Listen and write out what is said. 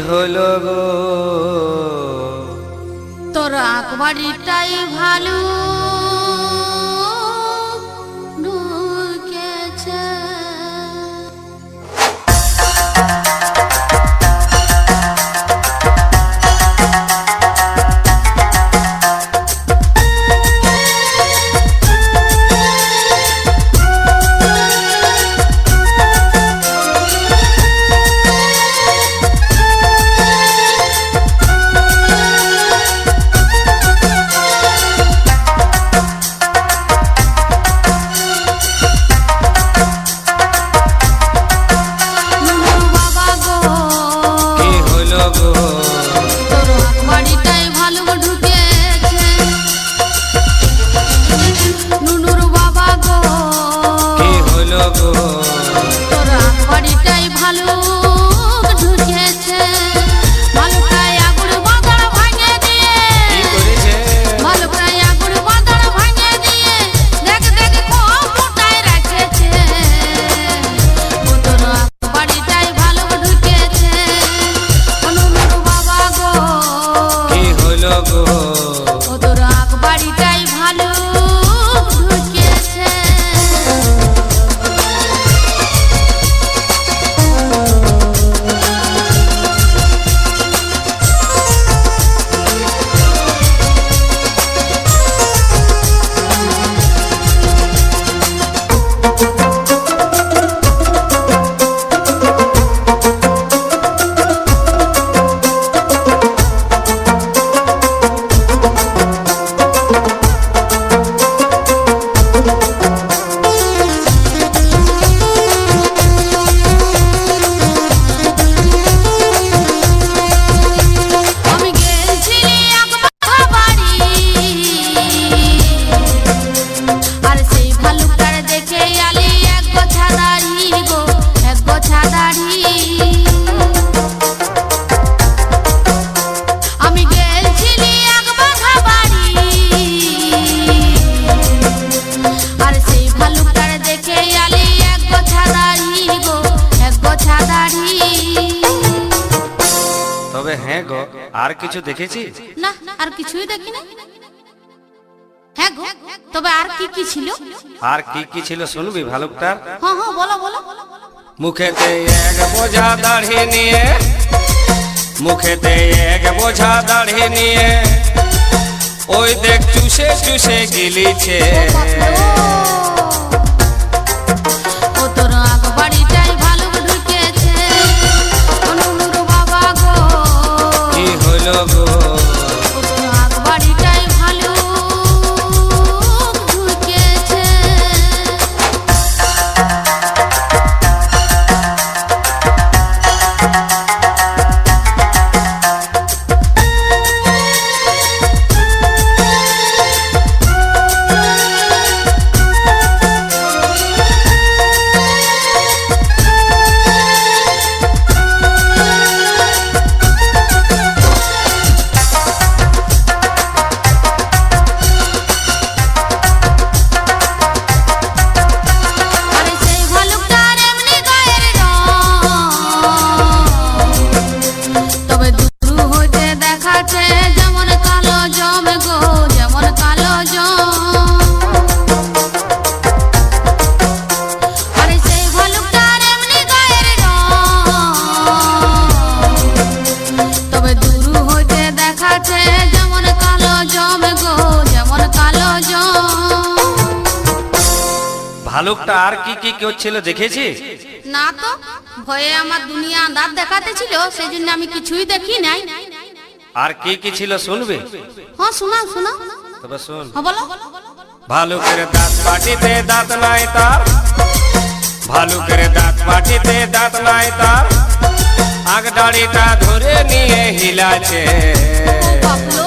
হলো গো। তোর আকবারিটাই ভালো। গো। সেই ভালুকটার দেখে আলি। এক গোছা দাড়ি গো এক গোছা দাড়ি। আমি বাড়ি। আর সেই ভালুকটার দেখে আলি এক গোছা দাড়ি গো এক গোছা দাড়ি। তবে হ্যাঁ গো আর কিছু দেখেছি না আর কিছুই দেখি না হ্যাঁ গো তবে আর কি কি ছিল? আর কি কি ছিল শুনবি ভালুকটার হ্যাঁ হ্যাঁ বলো বলো। মুখেতে এক বোঝা দাড়ি নিয়ে মুখেতে এক বোঝা দাড়ি নিয়ে ওই দেখ চুষে চুষে গিলিছে। ভালুকটা আর কি কি করছিল দেখেছি? না তো ভয়ে আমার দুনিয়া আন্দাজ দেখাতে ছিল সেই জন্য আমি কিছুই দেখি নাই। আর কি কি ছিল শুনবে? হ্যাঁ শোনাও শোনাও। তবে শুন। হ্যাঁ বলো। ভালুকের দাঁত পাটিতে দাঁত নাই তার। ভালুকের দাঁত পাটিতে দাঁত নাই তার। আগ দাড়িটা ধরে নিয়ে হিলাছে ও